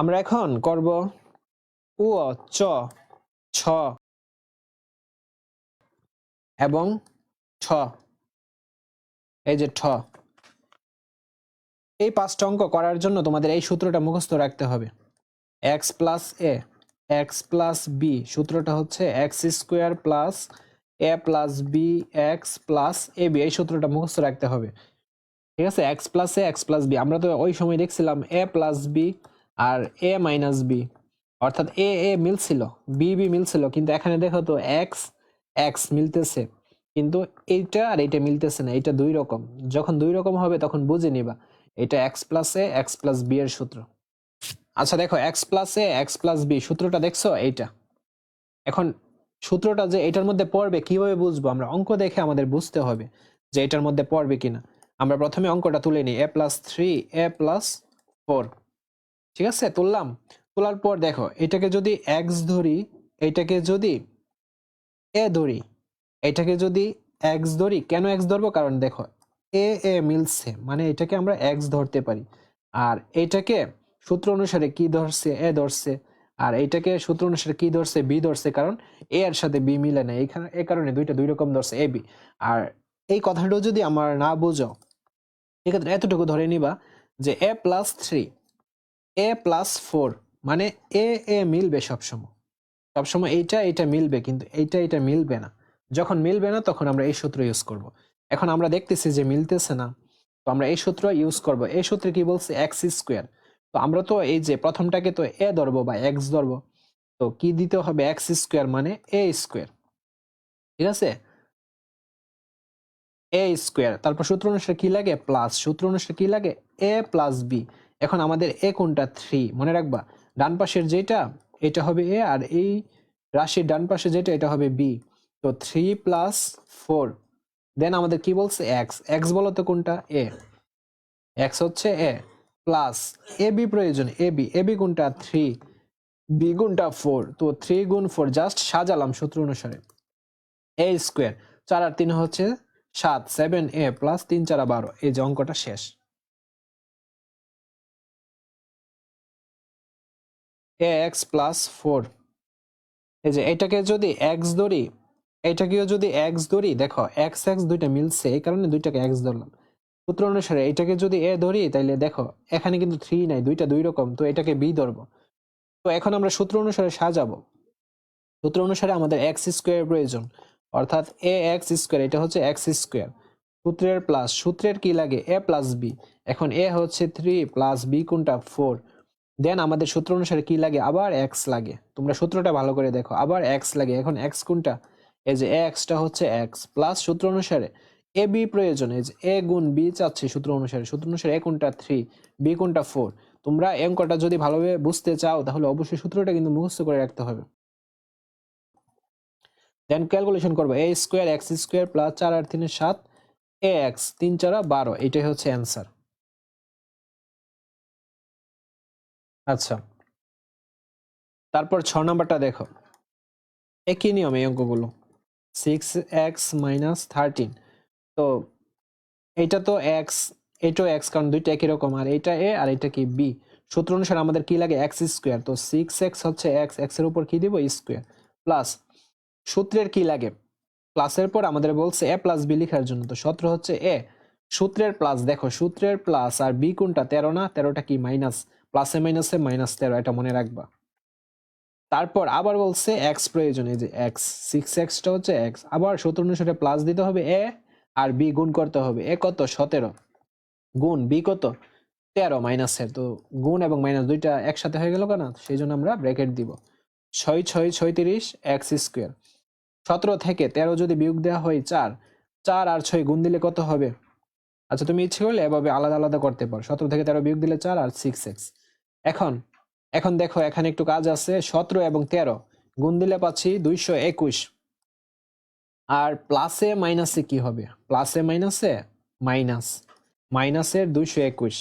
আমরা এখন করব উ, চ, ছ এবং ছ এই যে ঠ। এই পাঁচটা অঙ্ক করার জন্য তোমাদের এই সূত্রটা মুখস্থ রাখতে হবে। X plus A X plus B সূত্রটা হচ্ছে X square plus A plus B X plus A B এই সূত্রটা মুখস্থ রাখতে হবে। ঠিক আছে? X plus A X plus B আমরা তো ওই সময় দেখছিলাম এ প্লাস বি আর এ মাইনাস বি অর্থাৎ এ এ মিলছিল বি বি মিলছিল, কিন্তু এখানে দেখো তো এক্স এক্স মিলতেছে। কিন্তু এইটা আর এইটা মিলতেছে না এটা দুই রকম। যখন দুই রকম হবে তখন বুঝে নিবা, এটা X plus A X plus B এর সূত্র। আচ্ছা দেখো X plus A X plus B সূত্রটা দেখছ? এইটা। এখন সূত্রটা যে এটার মধ্যে পড়বে কীভাবে বুঝব? আমরা অঙ্ক দেখে আমাদের বুঝতে হবে যে এটার মধ্যে পড়বে কিনা। আমরা প্রথমে অঙ্কটা তুলে নিই A plus three A plus four ঠিক আছে? তুললাম। তোলার পর দেখো, এটাকে যদি এক্স ধরি, এটাকে যদি এ ধরি, এটাকে যদি এক্স ধরি, কেন এক্স ধরবো? কারণ দেখো এ এ মিলছে মানে এটাকে আমরা এক্স ধরতে পারি। আর এটাকে সূত্র অনুসারে কি ধরছে? এ ধরছে। আর এটাকে সূত্র অনুসারে কি ধরছে? বি ধরছে, কারণ এ এর সাথে বি মিলে না। এইখানে এই কারণে দুইটা, দুই রকম ধরছে এ বি আর এই কথাটাও যদি আমার না বুঝো সেক্ষেত্রে এতটুকু ধরে নিবা যে A plus three A plus four মানে এ এ মিলবে সবসময়। সবসময় এইটা এটা মিলবে, কিন্তু এইটা এটা মিলবে না। যখন মিলবে না, তখন আমরা এই সূত্র ইউজ করব। এখন আমরা দেখতেছি যে মিলতেছে না, তো আমরা এই সূত্র ইউজ করব। এই সূত্রে কি বলছে? এক্স স্কোয়ার তো আমরা তো এই যে প্রথমটাকে তো এ ধরবো বা এক্স ধরবো, তো কি দিতে হবে? এক্স স্কোয়ার মানে এ স্কোয়ার ঠিক আছে? এ স্কোয়ার তারপর সূত্র অনুসারে কি লাগে? প্লাস সূত্র অনুসারে কি লাগে? এ প্লাস বি এখন আমাদের এ কোনটা? থ্রি। মনে রাখবা, ডান পাশের যেটা, এটা হবে এ, আর এই রাশির ডান পাশে যেটা, এটা হবে বি। তো থ্রি প্লাস ফোর। দেন আমাদের কি বলছে? এক্স। এক্স বলো তো কোনটা? এ। এক্স হচ্ছে এ প্লাস এ বি প্রয়োজন, এ বি। এ বি গুণটা থ্রি। বি গুণটা ফোর। তো থ্রি গুণ ফোর, জাস্ট সাজালাম সূত্র অনুসারে। A square. চার আর তিন হচ্ছে সাত। সেভেন এ প্লাস তিন চার বারো। এই যে অঙ্কটা শেষ। এক্স প্লাস ফোর এই যে এটাকে যদি এক্স ধরি, এটাকেও যদি এক্স ধরি, দেখো এক্স এক্স দুইটা মিলছে, এই কারণে দুইটাকে এক্স ধরলাম। সূত্র অনুসারে এটাকে যদি এ ধরি, তাইলে দেখো এখানে কিন্তু থ্রি নাই, দুইটা দুই রকম, তো এটাকে বি ধরবো। তো এখন আমরা সূত্র অনুসারে সাজাবো। সূত্র অনুসারে আমাদের এক্স স্কোয়ার প্রয়োজন, অর্থাৎ এ এক্স স্কোয়ার এটা হচ্ছে এক্স স্কোয়ার সূত্রের প্লাস সূত্রের কি লাগে? এ প্লাস বি এখন এ হচ্ছে থ্রি প্লাস বি কোনটা? ফোর দেন আমাদের সূত্র অনুসারে কি লাগে? আবার এক্স লাগে। তোমরা সূত্রটা ভালো করে দেখো। আবার এক্স লাগে। এখন এক্স কোনটা? এই যে এক্সটা হচ্ছে এক্স প্লাস সূত্র অনুসারে এ বি প্রয়োজন। এই যে এ গুণ বি চাচ্ছে সূত্র অনুসারে। সূত্র অনুসারে এ কোনটা? থ্রি বি কোনটা? ফোর তোমরা অঙ্কটা যদি ভালোভাবে বুঝতে চাও, তাহলে অবশ্যই সূত্রটা কিন্তু মুখস্থ করে রাখতে হবে। দেন ক্যালকুলেশন করব। A square X square plus চার আর তিনের সাত এ এক্স তিন, চারা, বারো। এটাই হচ্ছে অ্যান্সার আচ্ছা। তারপর ছ নাম্বারটা দেখো। একই নিয়ম এই অঙ্কগুলো। সিক্স এক্স মাইনাস থার্টিন তো এটা তো এক্স এটাও এক্স কারণ দুইটা একই রকম। আর এইটা এ আর এটা কি বি সূত্র অনুসারে আমাদের কি লাগে? এক্স স্কোয়ার তো সিক্স এক্স হচ্ছে এক্স এক্সের উপর কি দিব? স্কোয়ার প্লাস সূত্রের কি লাগে? প্লাসের পর আমাদের বলছে এ প্লাস বি লেখার জন্য। তো সূত্র হচ্ছে এ সূত্রের প্লাস দেখো সূত্রের প্লাস আর বি কোনটা? তেরো না? তেরোটা কি? মাইনাস প্লাসে মাইনাসে মাইনাস তেরো, এটা মনে রাখবা। তারপর আবার বলছে এক্স প্রয়োজন, এই যে এক্স সিক্স এক্সটা হচ্ছে এক্স আবার সূত্র অনুসারে প্লাস দিতে হবে এ আর বি গুণ করতে হবে এ কত? সতেরো। গুণ বি কত? তেরো মাইনাসের, তো গুণ এবং মাইনাস দুইটা একসাথে হয়ে গেল কেন? সেই জন্য আমরা ব্র্যাকেট দিব। ছয় ছয়, ছয়ত্রিশ এক্স স্কোয়ার সতেরো থেকে তেরো যদি বিয়োগ দেওয়া হয় চার চার আর ছয় গুণ দিলে কত হবে? আচ্ছা তুমি ইচ্ছে করলে এভাবে আলাদা আলাদা করতে পারো। সতেরো থেকে তেরো বিয়োগ দিলে চার আর সিক্স এক্স এখন এখন দেখো, এখানে একটু কাজ আছে। সতেরো এবং তেরো গুণ দিলে পাচ্ছি দুইশো একুশ। আর প্লাসে মাইনাসে কি হবে? প্লাসে মাইনাসে মাইনাস মাইনাসের দুইশো একুশ।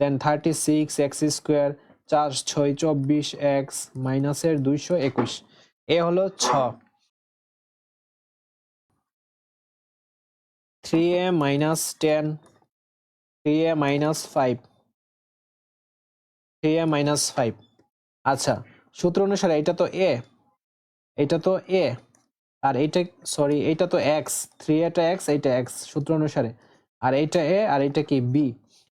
Then thirty six X square চার, ছয়, চব্বিশ এক্স মাইনাসের দুইশো একুশ। এ হলো ছ। Three A minus ten three A minus five three A minus five আচ্ছা সূত্র অনুসারে এটা তো এ এটা তো এ আর এইটা সরি এইটা তো এক্স থ্রি এটা এক্স এইটা এক্স সূত্র অনুসারে। আর এইটা এ আর এইটা কি বি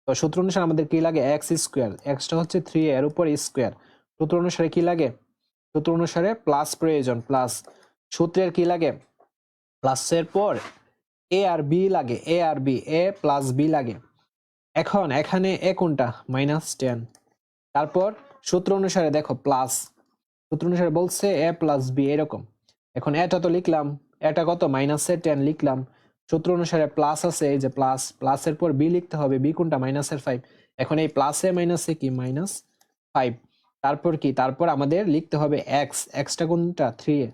তো সূত্র অনুসারে আমাদের কি লাগে? এক্স স্কোয়ার এক্সটা হচ্ছে থ্রি এর উপর স্কোয়ার সূত্র অনুসারে কি লাগে? সূত্র অনুসারে প্লাস প্রয়োজন প্লাস সূত্রের কি লাগে? প্লাসের পর এ আর বি লাগে এ আর বি এ প্লাস বি লাগে। এখন, এখানে এ কোনটা? মাইনাস টেন তারপর, সূত্র অনুসারে দেখো প্লাস সূত্র অনুসারে বলছে এ প্লাস বি এরকম। এখন এটা তো লিখলাম এটা কত? মাইনাসে টেন লিখলাম। সূত্র অনুসারে প্লাস আছে, এই যে প্লাস প্লাসের পর বি লিখতে হবে বি কোনটা? মাইনাসের ফাইভ এখন এই প্লাসে মাইনাসে কি? মাইনাস ফাইভ তারপর কি? তারপর আমাদের লিখতে হবে এক্স এক্সটা কোনটা? থ্রি এ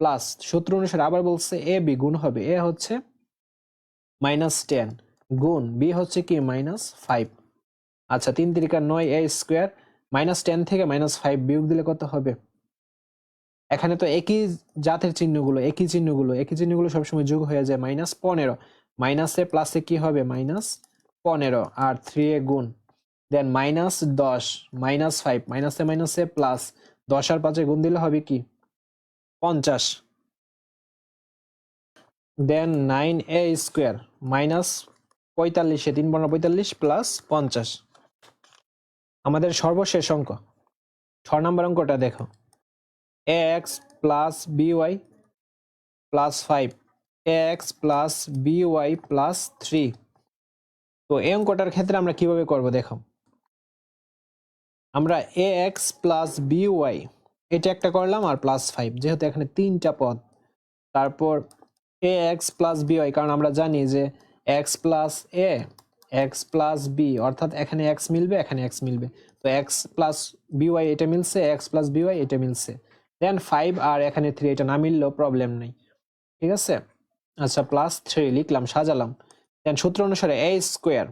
প্লাস সূত্র অনুসারে আবার বলছে এ বি গুণ হবে। এ হচ্ছে মাইনাস টেন গুণ বি হচ্ছে কি? Minus five. আচ্ছা তিন তিরিকা নয় এ স্কোয়ার, মাইনাস টেন থেকে মাইনাস ফাইভ বিয়োগ দিলে কত হবে? এখানে তো একই জাতের চিহ্নগুলো, একই চিহ্নগুলো একই চিহ্নগুলো সবসময় যোগ হয়ে যায়, মাইনাস পনেরো। মাইনাসে প্লাসে কি হবে? মাইনাস পনেরো। আর থ্রি এ গুণ। দেন মাইনাস দশ, মাইনাস ফাইভ, মাইনাসে মাইনাসে প্লাস দশ আর পাঁচে গুণ দিলে হবে কি? পঞ্চাশ। Then nine A square minus পঁয়তাল্লিশে তিন পনেরো পঁয়তাল্লিশ প্লাস পঞ্চাশ। আমাদের সর্বশেষ অঙ্ক। ছ নম্বর অঙ্কটা দেখো। A X plus B Y plus five A X plus B Y plus three তো এই অঙ্কটার ক্ষেত্রে আমরা কীভাবে করব দেখো। আমরা A X plus B Y, এটা একটা করলাম আর প্লাস ফাইভ যেহেতু এখানে তিনটা পদ। তারপর এ এক্স প্লাস বি কারণ আমরা জানি যে x plus a x plus b অর্থাৎ এখানে এক্স মিলবে, এখানে এক্স মিলবে। তো এক্স প্লাস বি ওয়াই এটা মিলছে এক্স প্লাস বি ওয়াই এটা মিলছে। দেন ফাইভ আর এখানে থ্রি এটা না মিললেও প্রবলেম নেই। ঠিক আছে? আচ্ছা প্লাস থ্রি লিখলাম, সাজালাম। দেন সূত্র অনুসারে এ স্কোয়ার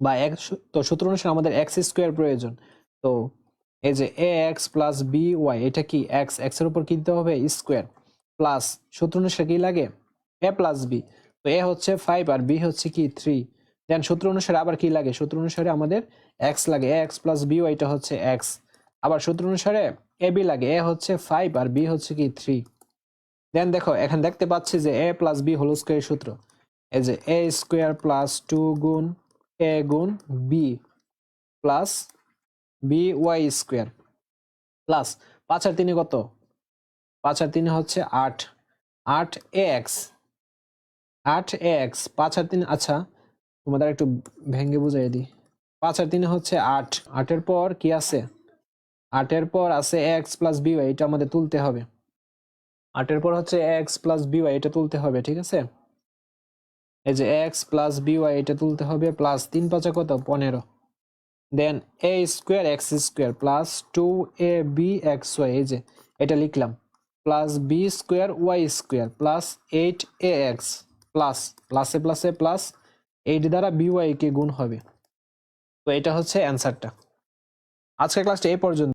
বা এক তো সূত্র অনুসারে আমাদের এক্স স্কোয়ার প্রয়োজন। তো এই যে a x plus b y এটা কি এক্স এক্সের উপর কিনতে হবে স্কোয়ার প্লাস সূত্র অনুসারে কি লাগে? A plus b. তো এ হচ্ছে ফাইভ আর বি হচ্ছে কি থ্রি দেন সূত্র অনুসারে আবার কি লাগে? সূত্র অনুসারে আমাদের এক্স লাগে। এ এক্স প্লাস বি ওয়াইটা হচ্ছে এক্স আবার সূত্র অনুসারে এ বি লাগে। এ হচ্ছে ফাইভ আর বি হচ্ছে কি থ্রি দেন দেখো, এখানে দেখতে পাচ্ছি যে a plus b whole square সূত্র। এই যে এ স্কোয়ার প্লাস টু গুণ এ গুণ b plus b y square plus পাঁচ আর তিনে কত? পাঁচ আর তিনে হচ্ছে আট। আট এক্স। আট এক্স, পাঁচ আর তিন আচ্ছা তোমাদের একটু ভেঙ্গে বুঝাই দিই। পাঁচ আর তিনে হচ্ছে আট। আটের পর কি আছে? আটের পর আছে এক্স প্লাস বি ওয়াই, এটা আমাদের তুলতে হবে। আটের পর হচ্ছে এক্স প্লাস বি ওয়াই, এটা তুলতে হবে, ঠিক আছে? এই যে এক্স প্লাস বি ওয়াই, এটা তুলতে হবে, প্লাস তিন পাঁচা কত? পনেরো। Then a square, x square, plus two a b x y, এই যে, এটা লিখলাম। Plus b square y square plus eight a x plus প্লাসে প্লাসে প্লাস এইট দ্বারা বি ওয়াই কে গুণ হবে। তো এটা হচ্ছে অ্যান্সারটা আজকের ক্লাসটা এই পর্যন্ত।